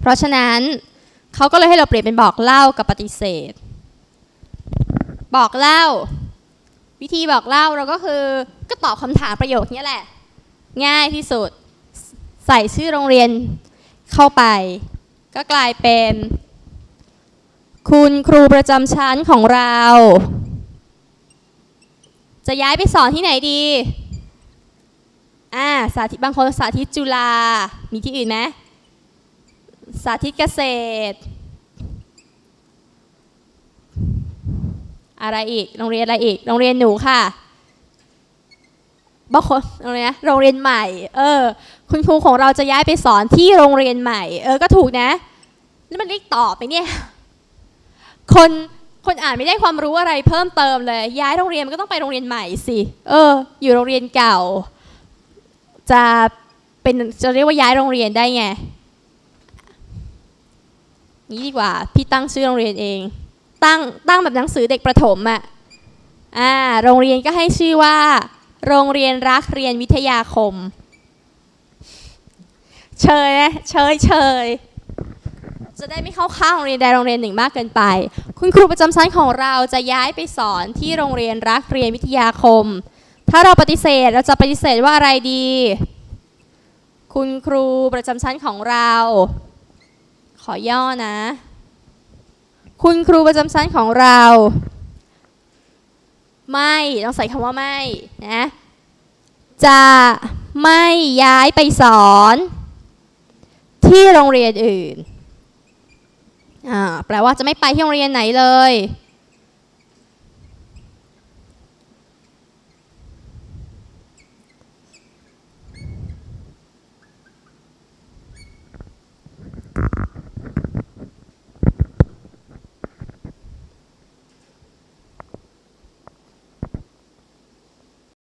เพราะฉะนั้นเขาก็เลยให้เราเปลี่ยนเป็นบอกเล่ากับปฏิเสธ บอกเล่า วิธีบอกเล่าเราก็คือก็ตอบคำถามประโยคนี้แหละ ง่ายที่สุดใส่ชื่อโรงเรียนเข้าไป ก็กลายเป็น คุณครูประจำชั้นของเรา จะย้ายไปสอนที่ไหนดีอ่าสาธิตบางคนสาธิตจุฬามีที่อื่นไหม สาธิตเกษตร อะไรอีก โรงเรียนอะไรอีก โรงเรียนหนูค่ะบางคนโรงเรียนโรงเรียนใหม่ เออ คุณครูของเราจะย้ายไปสอนที่โรงเรียนใหม่ เออ ก็ถูกนะ แล้วมันเรียกตอบไปเนี่ย คนคนอ่านไม่ได้ความรู้อะไรเพิ่มเติมเลย ย้ายโรงเรียนมันก็ต้องไปโรงเรียนใหม่สิ เออ อยู่โรงเรียนเก่า จะเป็นจะเรียกว่าย้ายโรงเรียนได้ไง นี้ดีกว่า พี่ตั้งชื่อโรงเรียนเอง ตั้งตั้งแบบหนังสือเด็กประถมอะอ่าโรงเรียนก็ให้ชื่อว่า โรงเรียนรักเรียนวิทยาคม เชยนะเชยเชยจะได้ไม่เข้าข้างโรงเรียนใดโรงเรียนหนึ่งมากเกินไป คุณครูประจำชั้นของเราจะย้ายไปสอนที่โรงเรียนรักเรียนวิทยาคม ถ้าเราปฏิเสธเราจะปฏิเสธว่าอะไรดี คุณครูประจำชั้นของเรา ขอย่อนะ คุณครูประจำชั้นของเรา ไม่ต้องใส่คำว่าไม่นะจะไม่ย้ายไปสอน ที่โรงเรียนอื่นอ่าแปลว่าจะไม่ไปที่โรงเรียนไหนเลย